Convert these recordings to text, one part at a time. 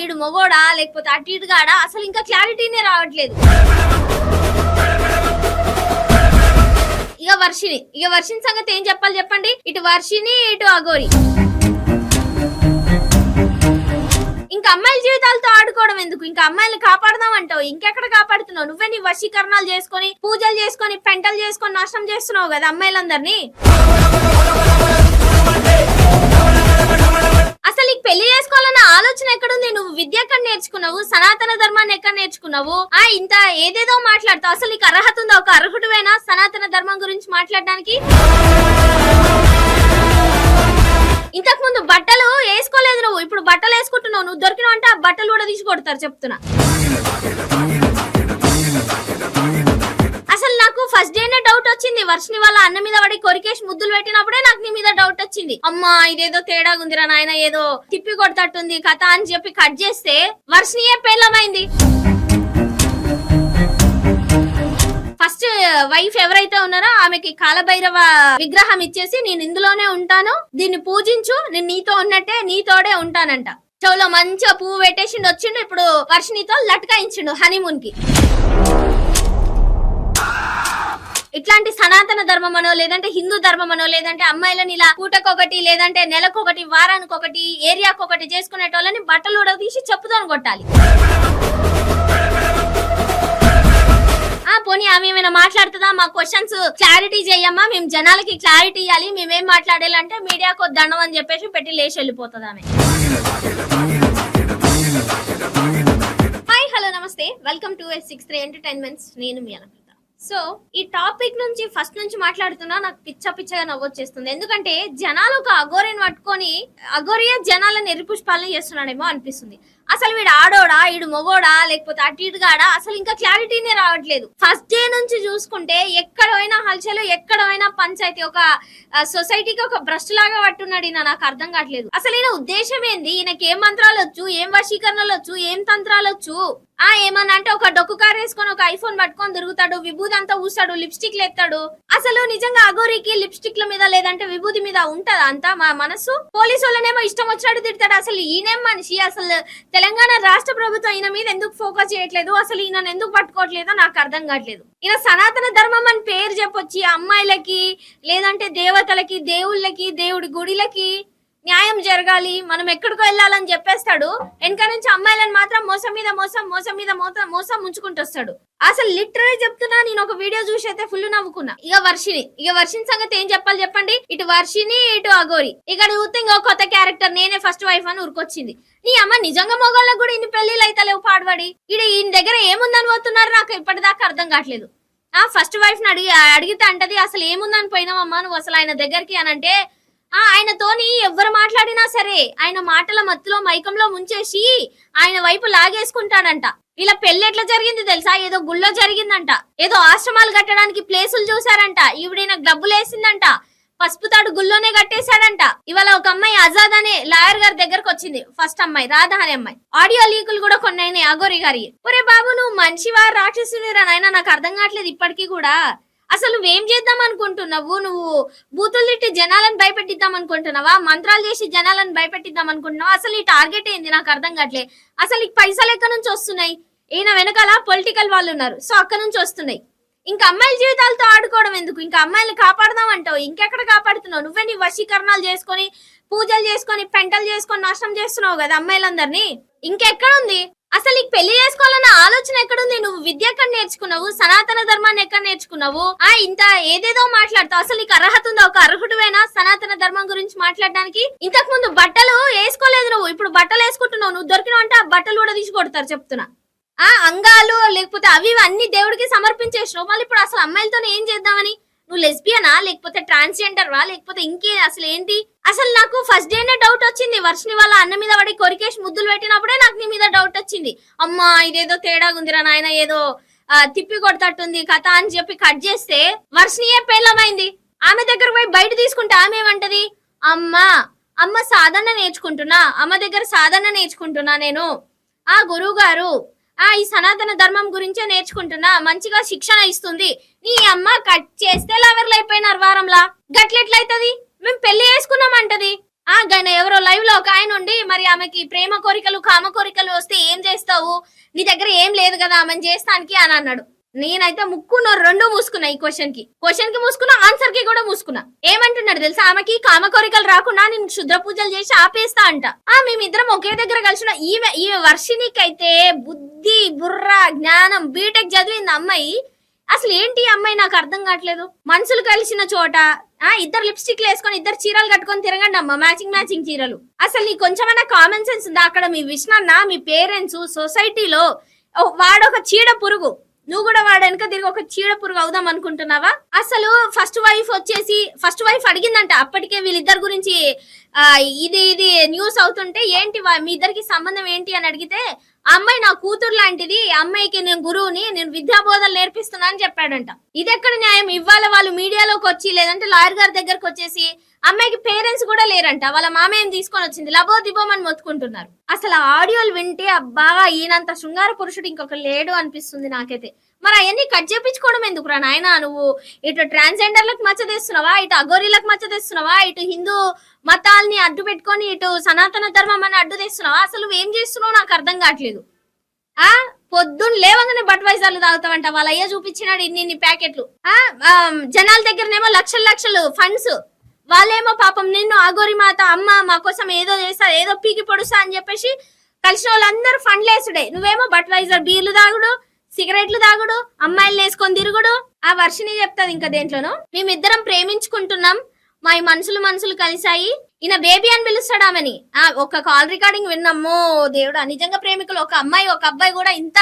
ఈడు మొగోడా లేకపోతే అటు ఇటు కాడా? అసలు ఇంకా క్లారిటీనే రావట్లేదు. ఇక వర్షిని ఇక వర్షిని సంగతి ఏం చెప్పాలి చెప్పండి? ఇటు వర్షిని ఇటు అగోరి ఇంకా అమ్మాయిల జీవితాలతో ఆడుకోవడం ఎందుకు? ఇంకా అమ్మాయిలు కాపాడదాం అంటావు. ఇంకెక్కడ కాపాడుతున్నావు? నువ్వే నీ వశీకరణాలు చేసుకొని పూజలు చేసుకొని పెంటలు చేసుకొని నాశనం చేస్తున్నావు కదా అమ్మాయిలందరినీ? సనాతన ధర్మాన్ని ఎక్కడ నేర్చుకున్నావు? ఆ ఇంత ఏదేదో మాట్లాడతావు. అసలు నీకు అర్హత ఉందా? ఒక అర్హుడువేనా సనాతన ధర్మం గురించి మాట్లాడడానికి? ఇంతకు ముందు బట్టలు వేసుకోలేదు నువ్వు. ఇప్పుడు బట్టలు వేసుకుంటున్నావు. నువ్వు దొరికినావు అంటే ఆ బట్టలు కూడా తీసి కొడతారు. చెప్తున్నా. అసలు నాకు ఫస్ట్ డే వచ్చింది. వర్షిని వాళ్ళ అన్న మీద పడి కొరికేసి ముద్దులు పెట్టినప్పుడే నాకు నీ మీద డౌట్ వచ్చింది. అమ్మా ఇదేదో తేడా ఉందిరా నాయన ఏదో తిప్పి కొడతట్టుంది కథ అని చెప్పి కట్ చేస్తే వర్షినియే పేలమైంది ఫస్ట్ వైఫ్ ఎవరైతే ఉన్నారో ఆమెకి కాలభైరవ విగ్రహం ఇచ్చేసి నేను ఇందులోనే ఉంటాను. దీన్ని పూజించు నేను నీతో ఉన్నట్టే నీతోడే ఉంటానంట. చెవులో మంచిగా పువ్వు పెట్టేసిండు వచ్చిండు ఇప్పుడు వర్షినితో లట్కాయించిండు హనీమూన్కి. ఇట్లాంటి సనాతన ధర్మమనో లేదంటే హిందూ ధర్మమనో లేదంటే అమ్మాయిలను ఇలా పూటకొకటి లేదంటే నెలకొకటి వారానికి ఒకటి ఏరియాకు ఒకటి చేసుకునేటోళ్ళని బట్టలు తీసి చెప్పుతో కొట్టాలి. పోనీ ఆమె ఏమైనా మాట్లాడుతుందా? మా క్వశ్చన్స్ క్లారిటీ చేయమ్మా. మేము జనాలకి క్లారిటీ ఇవ్వాలి మేమేం మాట్లాడాలంటే మీడియాకు దండం అని చెప్పేసి పెట్టి లేచి వెళ్ళిపోతుంది ఆమె. హాయ్ హలో నమస్తే. Welcome to S six three entertainments నేను మీ సో ఈ టాపిక్ నుంచి ఫస్ట్ నుంచి మాట్లాడుతున్నా నాకు పిచ్చ పిచ్చగా నవ్వొచ్చేస్తుంది. ఎందుకంటే జనాలు ఒక అగోరిని పట్టుకొని అగోరియా జనాలను ఎరిపుష్పాలని చేస్తున్నాడేమో అనిపిస్తుంది. అసలు వీడు ఆడోడా? వీడు మొగోడా? లేకపోతే అటు ఇటు గాడా అసలు ఇంకా క్లారిటీనే రావట్లేదు. ఫస్ట్ డే నుంచి చూసుకుంటే ఎక్కడ పోయినా హల్చలు ఎక్కడ పోయినా పంచాయతీ ఒక సొసైటీకి ఒక బ్రష్ లాగా పట్టున్నాడు ఈయన. నాకు అర్థం కావట్లేదు. అసలు ఈయన ఉద్దేశం ఏంది? ఈయనకి ఏం మంత్రాలు వచ్చు? ఏం వశీకరణలు వచ్చు? ఏం తంత్రాలు వచ్చు? ఆ ఏమన్నా అంటే ఒక డొక్కు కార్ వేసుకొని ఒక ఐఫోన్ పట్టుకొని తిరుగుతాడు విభూది అంతా ఊస్తాడు లిప్స్టిక్ ఎత్తాడు అసలు నిజంగా అగోరికి లిప్స్టిక్ల మీద లేదంటే విభూతి మీద ఉంటదా అంతా మా మనసు? పోలీసు వాళ్ళనేమో ఇష్టం వచ్చినట్టు తిడతాడు. అసలు ఈయనేం మనిషి? అసలు తెలంగాణ రాష్ట్ర ప్రభుత్వం ఈయన మీద ఎందుకు ఫోకస్ చేయట్లేదు? అసలు ఈయన ఎందుకు పట్టుకోవట్లేదో నాకు అర్థం కావట్లేదు. ఈయన సనాతన ధర్మం అని పేరు చెప్పొచ్చి. అమ్మాయిలకి లేదంటే దేవతలకి దేవుళ్ళకి దేవుడి గుడిలకి. న్యాయం జరగాలి మనం ఎక్కడికో వెళ్ళాలని చెప్పేస్తాడు. వెనక నుంచి అమ్మాయిలను మాత్రం మోసం మీద మోసం మోసం మీద మోసం మోసం ముంచుకుంటూ వస్తాడు. అసలు లిటరరీ చెప్తున్నా నేను ఒక వీడియో చూసి అయితే ఫుల్ నవ్వుకున్నా. ఇక వర్షిని ఇక వర్షిని సంగతి ఏం చెప్పాలి చెప్పండి? ఇటు వర్షిని ఇటు అగోరి ఇక్కడ చూస్తే ఇంకో కొత్త క్యారెక్టర్ నేనే ఫస్ట్ వైఫ్ అని ఉరికొచ్చింది నీ అమ్మ నిజంగా మొగోళ్ళకు కూడా ఇన్ని పెళ్ళిలు అయితే లేవు పాడబడి. ఇడు ఈయన దగ్గర ఏముందని పోతున్నారు నాకు ఇప్పటిదాకా అర్థం కావట్లేదు. ఆ ఫస్ట్ వైఫ్ని అడిగి అడిగితే అంటది అసలు ఏముందని పోయినావమ్మా నువ్వు అసలు ఆయన దగ్గరికి? అని అంటే ఆయనతోని ఎవరు మాట్లాడినా సరే ఆయన మాటల మత్తులో మైకంలో ముంచేసి ఆయన వైపు లాగేసుకుంటాడంట. ఇలా పెళ్ళి ఎట్లా జరిగింది తెలుసా? ఏదో గుళ్ళో జరిగిందంట. ఏదో ఆశ్రమాలు కట్టడానికి ప్లేసులు చూసారంట ఈవిడైన డబ్బులు వేసిందంట. పసుపు తాడు గుళ్ళోనే కట్టేశాడంట. ఇవాళ ఒక అమ్మాయి ఆజాద్ అనే లాయర్ గారి దగ్గరకు వచ్చింది. ఫస్ట్ అమ్మాయి రాధా అనే అమ్మాయి. ఆడియో లీకులు కూడా కొన్ని అయినాయి. అగోరి గారి. ఒరే బాబు నువ్వు మనిషివా రాక్షసునిరా నాయన? నాకు అర్థం కావట్లేదు ఇప్పటికీ కూడా. అసలు నువ్వేం చేద్దాం అనుకుంటున్నావు? నువ్వు బూతులు తిట్టి జనాలను భయపెట్టిద్దాం అనుకుంటున్నావా? మంత్రాలు చేసి జనాలను భయపెట్టిద్దాం అనుకుంటున్నావా? అసలు ఈ టార్గెట్ ఏంది? నాకు అర్థం కావట్లే. అసలు ఈ పైసలు ఎక్కడి నుంచి వస్తున్నాయి? ఈయన వెనకాల పొలిటికల్ వాళ్ళు ఉన్నారు. సో అక్కడ నుంచి వస్తున్నాయి. ఇంకా అమ్మాయిల జీవితాలతో ఆడుకోవడం ఎందుకు? ఇంకా అమ్మాయిలు కాపాడదాం అంటావు. ఇంకెక్కడ కాపాడుతున్నావు? నువ్వే నీ వశీకరణాలు చేసుకొని పూజలు చేసుకొని పెంటలు చేసుకొని నాశనం చేస్తున్నావు కదా అమ్మాయిలందరినీ? ఇంకెక్కడ ఉంది అసలు నీకు పెళ్ళి చేసుకోవాలన్న ఆలోచన ఎక్కడుంది? నువ్వు విద్య ఎక్కడ నేర్చుకున్నావు? సనాతన ధర్మాన్ని ఎక్కడ నేర్చుకున్నావు? ఆ ఇంత ఏదేదో మాట్లాడతావు. అసలు నీకు అర్హత ఉందా? ఒక అర్హుడువేనా సనాతన ధర్మం గురించి మాట్లాడడానికి? ఇంతకు ముందు బట్టలు వేసుకోలేదు నువ్వు. ఇప్పుడు బట్టలు వేసుకుంటున్నావు. నువ్వు దొరికినావు అంటే ఆ బట్టలు కూడా తీసి కొడతారు చెప్తున్నా. ఆ అంగాలు లేకపోతే అవి అన్ని దేవుడికి సమర్పించేసినావు. మళ్ళీ ఇప్పుడు అసలు అమ్మాయిలతో ఏం చేద్దామని? నువ్వు లెస్బియనా లేకపోతే ట్రాన్స్జెండర్ వా? లేకపోతే ఇంకే అసలు ఏంటి? అసలు నాకు ఫస్ట్ డేనే డౌట్ వచ్చింది. వర్షిని వాళ్ళ అన్న మీద పడి కొరికేసి ముద్దులు పెట్టినప్పుడే నాకు నీ మీద డౌట్ వచ్చింది. అమ్మా ఇదేదో తేడా ఉందిరా నాయన ఏదో తిప్పి కొడతట్టుంది కథ అని చెప్పి కట్ చేస్తే వర్షినియే పేలమైంది ఆమె దగ్గర పోయి బయట తీసుకుంటే ఆమె ఏమంటది? అమ్మా అమ్మ సాధన నేర్చుకుంటున్నా. అమ్మ దగ్గర సాధన నేర్చుకుంటున్నా నేను. ఆ గురువు గారు ఆ ఈ సనాతన ధర్మం గురించే నేర్చుకుంటున్నా. మంచిగా శిక్షణ ఇస్తుంది. నీ అమ్మ కట్ చేస్తే లవర్లు అయిపోయినారు వారంలా. గట్లెట్లయితది మేము పెళ్ళి చేసుకున్నాం అంటది ఆ గైన ఎవరో లైవ్లో ఒక ఆయన ఉండి మరి ఆమెకి ప్రేమ కోరికలు కామ కోరికలు వస్తే ఏం చేస్తావు? నీ దగ్గర ఏం లేదు కదా ఆమెను చేస్తానికి అని అన్నాడు. నేనైతే ముక్కున్న రెండు మూసుకున్నా ఈ క్వశ్చన్కి. క్వశ్చన్కి మూసుకున్నా ఆన్సర్కి కూడా మూసుకున్నా. ఏమంటున్నాడు తెలుసా? ఆమెకి కామ కోరికలు రాకుండా నేను శుద్ర పూజలు చేసి ఆపేస్తా అంట. ఆ మేమిద్దరం ఒకే దగ్గర కలిసిన ఈమె ఈమె వర్షినికైతే బుద్ధి బుర్ర జ్ఞానం బీటెక్ చదివింది అమ్మాయి. అసలు ఏంటి ఈ అమ్మాయి? నాకు అర్థం కావట్లేదు. మనుషులు కలిసిన చోట ఆ ఇద్దరు లిప్స్టిక్లు వేసుకొని ఇద్దరు చీరలు కట్టుకొని తిరగండి అమ్మ. మ్యాచింగ్ మ్యాచింగ్ చీరలు. అసలు నీకు కొంచెమైనా కామన్ సెన్స్ ఉందా? అక్కడ మీ విష్ణన్న మీ పేరెంట్స్ సొసైటీలో వాడొక చీడ పురుగు. నువ్వు కూడా వాడు వెనక తిరిగి ఒక చీడ పురుగు అవుదాం అనుకుంటున్నావా? అసలు ఫస్ట్ వైఫ్ వచ్చేసి ఫస్ట్ వైఫ్ అడిగిందంట అప్పటికే వీళ్ళిద్దరి గురించి ఆ, ఇది ఇది న్యూస్ అవుతుంటే ఏంటి వా- మీ ఇద్దరికి సంబంధం ఏంటి అని అడిగితే ఆ అమ్మాయి నా కూతురు లాంటిది అమ్మాయికి నేను గురువుని నేను విద్యాబోధలు నేర్పిస్తున్నా అని చెప్పాడంట. ఇది ఎక్కడ న్యాయం? ఇవాళ వాళ్ళు మీడియాలోకి వచ్చి లేదంటే లాయర్ గారి దగ్గరకు వచ్చేసి అమ్మాయికి పేరెంట్స్ కూడా లేరంట. వాళ్ళ మామయ్యని తీసుకొని వచ్చింది. లబో దిబోమని మొత్తుకుంటున్నారు. అసలు ఆడియోలు వింటే అబ్బాగా ఈయనంత శృంగార పురుషుడు ఇంకొక లేడు అనిపిస్తుంది నాకైతే. మరి అవన్నీ కట్ చేపించుకోవడం ఎందుకురా నాయన? నువ్వు ఇటు ట్రాన్స్జెండర్లకు మచ్చ తెస్తున్నావా? ఇటు అగోరీలకు మచ్చ తెస్తున్నావా? ఇటు హిందూ మతాల్ని అడ్డు పెట్టుకొని ఇటు సనాతన ధర్మం అని అడ్డు తెస్తున్నావా? అసలు నువ్వు ఏం చేస్తున్నావు నాకు అర్థం కావట్లేదు. ఆ? పొద్దున్న లేవగానే బట్ వైజర్లు తాగుతావంట. వాళ్ళ అయ్య చూపించినాడు ఇన్ని ఇన్ని ప్యాకెట్లు. ఆ? ఆ, జనాల దగ్గరనేమో లక్షల లక్షలు ఫండ్స్. వాళ్ళేమో పాపం నిన్ను ఆగోరి మాత అమ్మ మా కోసం ఏదో చేస్తారు ఏదో పీకి పొడుస్తా అని చెప్పేసి కలిసిన వాళ్ళందరూ ఫండ్లేసుడే నువ్వేమో బట్వైజర్ బీర్లు తాగుడు సిగరెట్లు తాగుడు అమ్మాయిలు వేసుకొని తిరుగుడు. ఆ వర్షిని చెప్తాది ఇంకా దేంట్లోనూ. మేమిద్దరం ప్రేమించుకుంటున్నాం. మా ఈ మనుషులు మనుషులు కలిసాయి ఈయన బేబీ అని పిలుస్తాడు ఆమెని. ఆ ఒక కాల్ రికార్డింగ్ విన్నాము దేవుడా నిజంగా ప్రేమికులు ఒక అమ్మాయి ఒక అబ్బాయి కూడా ఇంత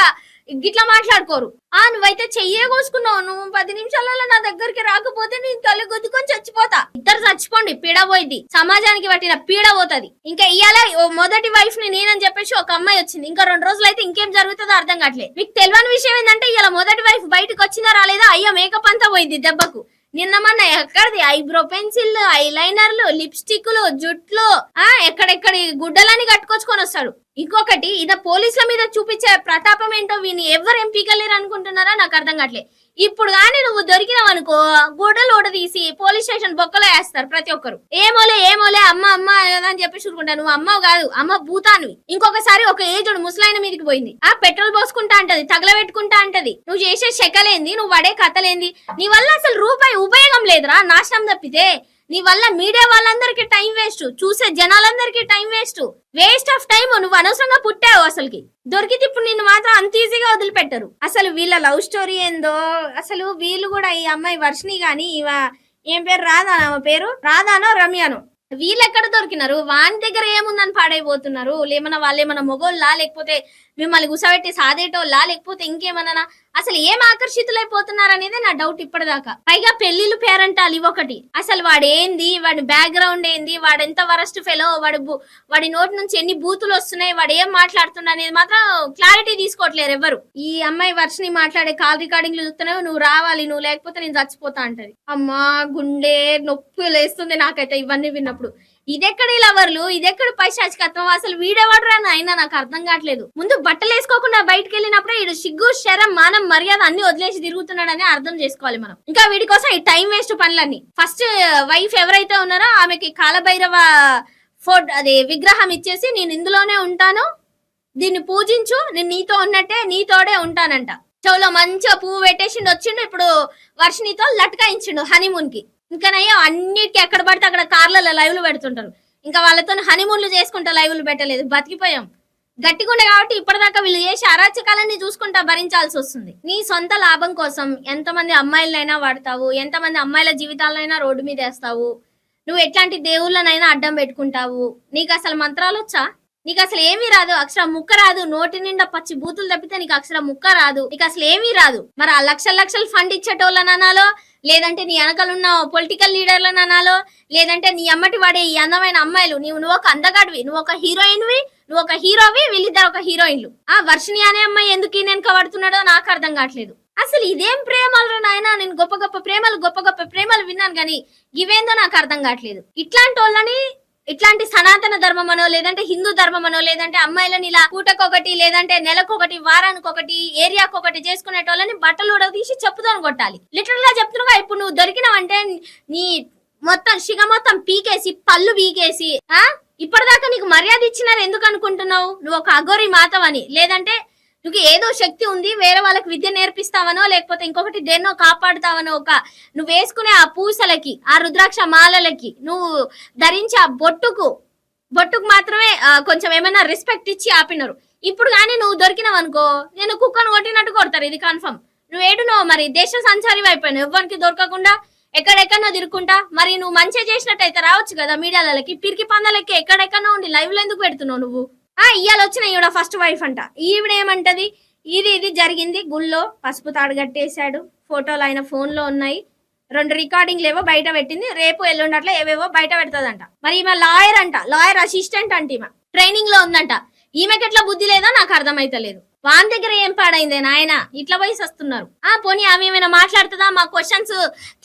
గిట్లా మాట్లాడుకోరు. ఆ నువ్వైతే చెయ్యే కోసుకున్నావు. నువ్వు పది నిమిషాలలో నా దగ్గరికి రాకపోతే నేను తల్లి గుద్దుకొని చచ్చిపోతా. ఇద్దరు చచ్చిపోండి పీడ పోయింది సమాజానికి పట్టిన పీడ పోతుంది. ఇంకా ఇయ్యాల ఓ మొదటి వైఫ్ని నేనని చెప్పేసి ఒక అమ్మాయి వచ్చింది. ఇంకా రెండు రోజులు అయితే ఇంకేం జరుగుతుందో అర్థం కావట్లేదు. మీకు తెలియని విషయం ఏంటంటే ఇలా మొదటి వైఫ్ బయటకు వచ్చిందా రాలేదా? అయ్యో మేకప్ అంతా పోయింది దెబ్బకు. నిన్న మొన్న ఎక్కడిది? ఐబ్రో పెన్సిల్ ఐలైనర్లు లిప్స్టిక్లు జుట్లు ఆ ఎక్కడెక్కడ గుడ్డలని కట్టుకొచ్చుకొని వస్తాడు. ఇంకొకటి ఇద పోలీసుల మీద చూపించే ప్రతాపం ఏంటో వీని ఎవరు ఎంపీకలేరు అనుకుంటున్నారా నాకు అర్థం కావట్లేదు ఇప్పుడు కానీ నువ్వు దొరికినావనుకో గుడ్డలు ఓడ తీసి పోలీస్ స్టేషన్ బొక్కలో వేస్తారు ప్రతి ఒక్కరు. ఏమోలే ఏమోలే అమ్మ అమ్మ అని చెప్పి చూసుకుంటా నువ్వు అమ్మ కాదు అమ్మ భూతాన్వి. ఇంకొకసారి ఒక ఏజుడు ముసలాయన మీదకి పోయింది. ఆ పెట్రోల్ పోసుకుంటా అంటది తగలబెట్టుకుంటా అంటది. నువ్వు చేసే శకలేంది నువ్వు పడే కథలేంది. నీ వల్ల అసలు రూపాయి ఉపయోగం లేదురా నాశనం తప్పితే. నీ వల్ల మీడియా వాళ్ళందరికీ టైం వేస్ట్. చూసే జనాలందరికీ time waste. Waste of time నువ్వు అనవసరంగా పుట్టావు అసలుకి. దొరికితే ఇప్పుడు నిన్ను మాత్రం అంత ఈజీగా వదిలిపెట్టరు. అసలు వీళ్ళ లవ్ స్టోరీ ఏందో అసలు వీళ్ళు కూడా ఈ అమ్మాయి వర్షిని గాని ఇవ ఏం పేరు? రాధా ఆమె పేరు? రాధానో రమ్యానో? వీళ్ళు ఎక్కడ దొరికినారు? వాని దగ్గర ఏముందని పాడైపోతున్నారు? ఏమన్నా వాళ్ళు ఏమన్నా మొగోళ్ళా? లేకపోతే మిమ్మల్ని గుసబెట్టి సాదేటోళ్ళా? లేకపోతే ఇంకేమన్నా అసలు ఏం ఆకర్షితులైపోతున్నారు అనేది నా డౌట్ ఇప్పటిదాకా. పైగా పెళ్ళిళ్ళు పేరంటాలు ఇవొకటి అసలు వాడు ఏంది వాడి బ్యాక్గ్రౌండ్ ఏంది? వాడు ఎంత వరస్ట్ ఫెలో వాడు వాడి నోటి నుంచి ఎన్ని బూతులు వస్తున్నాయి? వాడు ఏం మాట్లాడుతున్నా అనేది మాత్రం క్లారిటీ తీసుకోవట్లేరు ఎవరు ఈ అమ్మాయి వర్షని మాట్లాడే కాల్ రికార్డింగ్లు చూస్తున్నావు నువ్వు రావాలి నువ్వు లేకపోతే నేను చచ్చిపోతా అంటది. అమ్మా గుండె నొప్పి లేస్తుంది నాకైతే ఇవన్నీ విన్నప్పుడు. ఇదెక్కడ లవర్లు? ఇదెక్కడ పైశాచికత్వం? అసలు వీడెవడరా అయినా నాకు అర్థం కావట్లేదు. ముందు బట్టలు వేసుకోకుండా బయటకు వెళ్ళినప్పుడే ఈడు సిగ్గు శరం మానం మర్యాద అన్ని వదిలేసి తిరుగుతున్నాడని అర్థం చేసుకోవాలి మనం. ఇంకా వీడి కోసం ఈ టైం వేస్ట్ పనులన్నీ. ఫస్ట్ వైఫ్ ఎవరైతే ఉన్నారో ఆమెకి కాలభైరవ ఫోడ్ అది విగ్రహం ఇచ్చేసి నేను ఇందులోనే ఉంటాను. దీన్ని పూజించు. నేను నీతో ఉన్నట్టే నీతోడే ఉంటానంట. చెవులో మంచిగా పువ్వు పెట్టేసిండు వచ్చిండు. ఇప్పుడు వర్షినితో లట్కాయించిండు హనీమూన్కి ఇంకానయ్యో అన్నిటికి అన్నిటికీ ఎక్కడ పడితే అక్కడ కార్లలో లైవ్లు పెడుతుంటారు. ఇంకా వాళ్ళతో హనీమూన్లు చేసుకుంటా లైవ్లు పెట్టలేదు. బతికిపోయాం. గట్టిగుండే కాబట్టి ఇప్పటిదాకా వీళ్ళు చేసే అరాచకాలన్నీ చూసుకుంటా భరించాల్సి వస్తుంది. నీ సొంత లాభం కోసం ఎంతమంది అమ్మాయిలనైనా వాడతావు ఎంతమంది అమ్మాయిల జీవితాలైనా రోడ్డు మీద వేస్తావు నువ్వు ఎట్లాంటి దేవుళ్ళనైనా అడ్డం పెట్టుకుంటావు నీకు అసలు మంత్రాలు వచ్చా? నీకు అసలు ఏమీ రాదు. అక్షరం ముక్క రాదు. నోటి నిండా పచ్చి బూతులు తప్పితే నీకు అక్షరం ముక్క రాదు. నీకు అసలు ఏమీ రాదు. మరి ఆ లక్షల లక్షలు ఫండ్ ఇచ్చేటోళ్ళని అనాలో లేదంటే నీ వెనకలున్న పొలిటికల్ లీడర్లను అనాలో లేదంటే నీ అమ్మటి వాడే ఈ అందమైన అమ్మాయిలు నీవు నువ్వు ఒక అందగాడివి నువ్వు ఒక హీరోయిన్వి నువ్వు ఒక హీరోవి వీళ్ళిద్దరు ఒక హీరోయిన్లు ఆ వర్షిణి అనే అమ్మాయి ఎందుకు ఈ వెనక పడుతున్నాడో నాకు అర్థం కావట్లేదు. అసలు ఇదేం ప్రేమలు నాయనా? నేను గొప్ప గొప్ప ప్రేమలు గొప్ప గొప్ప ప్రేమలు విన్నాను కానీ ఇవేందో నాకు అర్థం కావట్లేదు. ఇట్లాంటి వాళ్ళని ఇట్లాంటి సనాతన ధర్మమనో లేదంటే హిందూ ధర్మమనో లేదంటే అమ్మాయిలని ఇలా పూటకొకటి లేదంటే నెలకొకటి వారానికి ఒకటి ఏరియాకి ఒకటి చేసుకునేటోళ్ళని బట్టలు తీసి చెప్పుతోని కొట్టాలి. లిటరల్గా చెప్తున్నావా? ఇప్పుడు నువ్వు దొరికినావంటే నీ మొత్తం షిగ మొత్తం పీకేసి పళ్ళు పీకేసి ఆ? ఇప్పటిదాకా నీకు మర్యాద ఇచ్చినారు ఎందుకు అనుకుంటున్నావు? నువ్వు ఒక అఘోరి మాతవని. లేదంటే నువ్వు ఏదో శక్తి ఉంది వేరే వాళ్ళకి విద్య నేర్పిస్తావనో లేకపోతే ఇంకొకటి దేన్నో కాపాడుతావనో ఒక నువ్వు వేసుకునే ఆ పూసలకి ఆ రుద్రాక్ష మాలలకి నువ్వు ధరించే ఆ బొట్టుకు బొట్టుకు మాత్రమే కొంచెం ఏమైనా రెస్పెక్ట్ ఇచ్చి ఆపినారు. ఇప్పుడు కానీ నువ్వు దొరికినావు అనుకో నేను కుక్కను కొట్టినట్టు కొడతారు ఇది కన్ఫర్మ్ నువ్వు ఏడునో మరి దేశ సంచారి అయిపోయినావు ఎవ్వరికి దొరకకుండా ఎక్కడెక్కడో తిరుక్కుంటా మరి నువ్వు మంచిగా చేసినట్టయితే రావచ్చు కదా మీడియాలకి పిరికి పందలకి ఎక్కడెక్కడో ఉండి లైవ్లో ఎందుకు పెడుతున్నావు నువ్వు? ఆ వచ్చిన ఈవిడ ఫస్ట్ వైఫ్ అంట. ఈవిడ ఏమంటది? ఇది ఇది జరిగింది. గుళ్ళో పసుపు తాడు కట్టేశాడు. ఫోటోలు ఆయన ఫోన్లో ఉన్నాయి. రెండు రికార్డింగ్లు ఏవో బయట పెట్టింది. రేపు ఎల్లుండి అట్లా ఏవేవో బయట పెడతదంట. మరి ఈమె లాయర్ అంట. లాయర్ అసిస్టెంట్ అంట ఈమె. ట్రైనింగ్లో ఉందంట. ఈమెకి ఎట్లా బుద్ధి లేదో? నాకు అర్థమైతలేదు. వాని దగ్గర ఏం పాడైందే నాయన? ఇట్లా వయసు వస్తున్నారు. ఆ పోనీ ఆమె ఏమైనా మాట్లాడుతుందా? మా క్వశ్చన్స్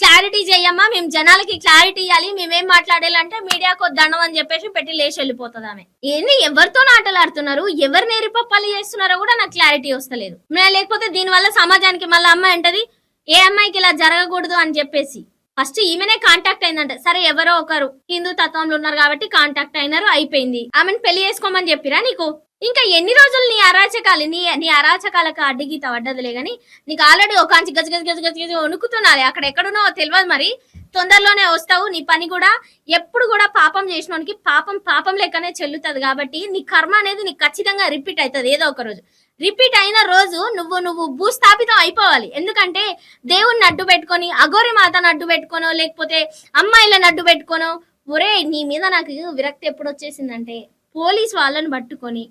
క్లారిటీ చేయమ్మా మేము జనాలకి క్లారిటీ ఇవ్వాలి మేమేం మాట్లాడాలంటే మీడియాకు దండం అని చెప్పేసి పెట్టి లేచి వెళ్ళిపోతుంది ఆమె. ఏంది? ఎవరితో ఆటలాడుతున్నారు ఎవరు నేరిపప్పాలు చేస్తున్నారో కూడా నాకు క్లారిటీ వస్తలేదు. లేకపోతే దీనివల్ల సమాజానికి మళ్ళీ అమ్మాయి అంటది ఏ అమ్మాయికి ఇలా జరగకూడదు అని చెప్పేసి. ఫస్ట్ ఈమెనే కాంటాక్ట్ అయిందంట. సరే ఎవరో ఒకరు హిందూ తత్వంలో ఉన్నారు కాబట్టి కాంటాక్ట్ అయినారు అయిపోయింది. ఆమెను పెళ్ళి చేసుకోమని చెప్పిరా నీకు? ఇంకా ఎన్ని రోజులు నీ అరాచకాలు నీ నీ అరాచకాలకు అడ్డుగీత పడ్డదులే గాని నీకు ఆల్రెడీ ఒక అంచి గజ గజ గజ గజ గజ వణుకుతున్నది అక్కడ ఎక్కడున్నావో తెలియదు మరి. తొందరలోనే వస్తావు. నీ పని కూడా ఎప్పుడు కూడా పాపం చేసినోనికి పాపం పాపం లెక్కనే చెల్లుతుంది కాబట్టి నీ కర్మ అనేది నీకు ఖచ్చితంగా రిపీట్ అవుతుంది ఏదో ఒక రోజు. రిపీట్ అయిన రోజు నువ్వు నువ్వు భూస్థాపితం అయిపోవాలి. ఎందుకంటే దేవుణ్ణి అడ్డు పెట్టుకొని అఘోరి మాతను అడ్డు పెట్టుకోనో లేకపోతే అమ్మాయిలను అడ్డు పెట్టుకోనో ఒరే నీ మీద నాకు విరక్తి ఎప్పుడు వచ్చేసిందంటే పోలీస్ వాళ్ళని పట్టుకొని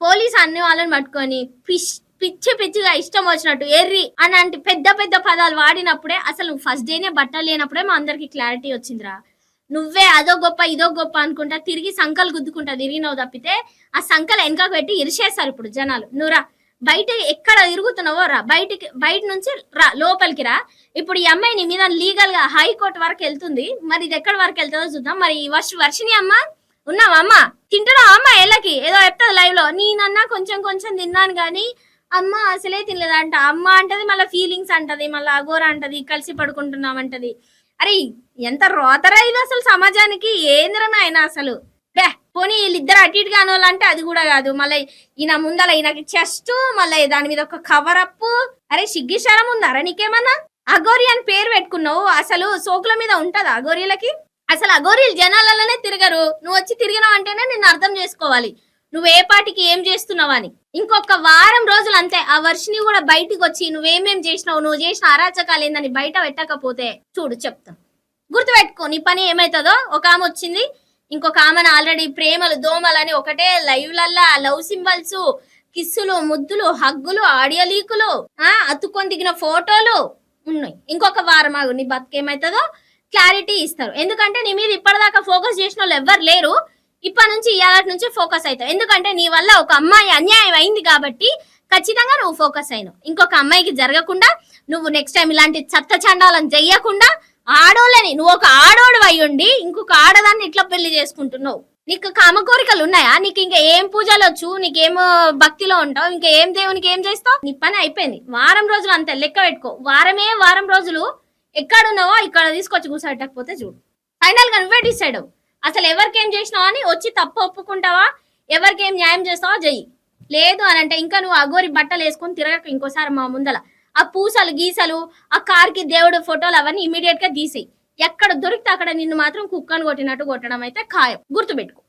పోలీస్ అన్ని వాళ్ళని పట్టుకొని పిచ్ పిచ్చి పిచ్చిగా ఇష్టం వచ్చినట్టు ఎర్రి అలాంటి పెద్ద పెద్ద పదాలు వాడినప్పుడే అసలు ఫస్ట్ డేనే బట్టలు లేనప్పుడే మా అందరికి క్లారిటీ వచ్చిందిరా. నువ్వే అదో గొప్ప ఇదో గొప్ప అనుకుంటా తిరిగి సంకలు గుద్దుకుంటా తిరిగినావు తప్పితే ఆ సంకలు వెనక పెట్టి ఇరిచేస్తారు ఇప్పుడు జనాలు. నువ్వురా బయట ఎక్కడ తిరుగుతున్నావో రా. బయటికి బయట నుంచి రా లోపలికి రా. ఇప్పుడు ఈ అమ్మాయి నీ మీద లీగల్గా హైకోర్టు వరకు వెళ్తుంది. మరి ఇది ఎక్కడి వరకు వెళ్తుందో చూద్దాం. మరి ఈ వర్ష వర్షిని అమ్మ ఉన్నావా అమ్మ? తింటున్నావా? ఏదో చెప్తుంది లైవ్లో నేనన్నా కొంచెం కొంచెం తిన్నాను కానీ అమ్మ అసలే తినలేదంట. అమ్మ అంటది మళ్ళీ ఫీలింగ్స్ అంటది మళ్ళీ అగోర అంటది కలిసి పడుకుంటున్నాం అంటది. అరే ఎంత రోతరా ఇది అసలు సమాజానికి? ఏందిరా ఆయన అసలు? బే పోనీ వీళ్ళిద్దరు అటు ఇటుగా అంటే అది కూడా కాదు. మళ్ళీ ఈయన ముందల ఈయనకి చెస్ట్ మళ్ళీ దాని మీద ఒక కవర్ అప్ అరే సిగ్గిశారం ఉందారా నీకేమన్నా? అగోరి అని పేరు పెట్టుకున్నావు. అసలు సోకుల మీద ఉంటదా అగోరీలకి అసలు అగోరీలు జనాలలోనే తిరగరు. నువ్వు వచ్చి తిరిగినావు అంటేనే నిన్ను అర్థం చేసుకోవాలి. నువ్వు ఏ పాటికి ఏం చేస్తున్నావని ఇంకొక వారం రోజులు అంతే. ఆ వర్షిని కూడా బయటికి వచ్చి నువ్వేమేం చేసినావు? నువ్వు చేసిన అరాచకాలు ఏందని బయట పెట్టకపోతే చూడు చెప్తా. గుర్తుపెట్టుకో నీ పని ఏమైతుందో. ఒక ఆమె వచ్చింది. ఇంకొక ఆమెను ఆల్రెడీ ప్రేమలు దోమలని ఒకటే లైవ్లల్లా లవ్ సింబల్స్ కిస్సులు ముద్దులు హగ్గులు ఆడియో లీకులు ఆ అతుక్కొని దిగిన ఫోటోలు ఉన్నాయి. ఇంకొక వారం ఆగు నీ బతుకేమైతుందో క్లారిటీ ఇస్తారు. ఎందుకంటే నీ మీద ఇప్పటిదాకా ఫోకస్ చేసిన వాళ్ళు ఎవ్వరు లేరు. ఇప్పటి నుంచి ఇవాళ నుంచి ఫోకస్ అవుతావు. ఎందుకంటే నీ వల్ల ఒక అమ్మాయి అన్యాయం అయింది కాబట్టి ఖచ్చితంగా నువ్వు ఫోకస్ అయినావు. ఇంకొక అమ్మాయికి జరగకుండా నువ్వు నెక్స్ట్ టైం ఇలాంటి చెత్త చండాలను చెయ్యకుండా ఆడోళ్ళని నువ్వు ఒక ఆడోడు అయ్యుండి ఇంకొక ఆడదాన్ని ఇట్లా పెళ్ళి చేసుకుంటున్నావు. నీకు కామ కోరికలు ఉన్నాయా? నీకు ఇంకా ఏం పూజలు వచ్చు? నీకేం భక్తిలో ఉంటావు? ఇంకా ఏం దేవునికి ఏం చేస్తావు? నీ పని అయిపోయింది. వారం రోజులు అంతే లెక్క పెట్టుకో. వారమే వారం రోజులు ఎక్కడున్నావో ఇక్కడ తీసుకొచ్చి కూర్చోటకపోతే చూడు. ఫైనల్గా నువ్వే డిసైడ్ అవ్వు. అసలు ఎవరికేం చేసినావు అని వచ్చి తప్పు ఒప్పుకుంటావా? ఎవరికేం న్యాయం చేస్తావా? చెయ్యి లేదు అని అంటే ఇంకా నువ్వు అగోరి బట్టలు వేసుకొని తిరగక ఇంకోసారి మా ముందల. ఆ పూసలు గీసలు ఆ కార్కి దేవుడు ఫోటోలు అవన్నీ ఇమీడియట్గా తీసేయి. ఎక్కడ దొరికితే అక్కడ నిన్ను మాత్రం కుక్కను కొట్టినట్టు కొట్టడం అయితే ఖాయం. గుర్తుపెట్టుకో.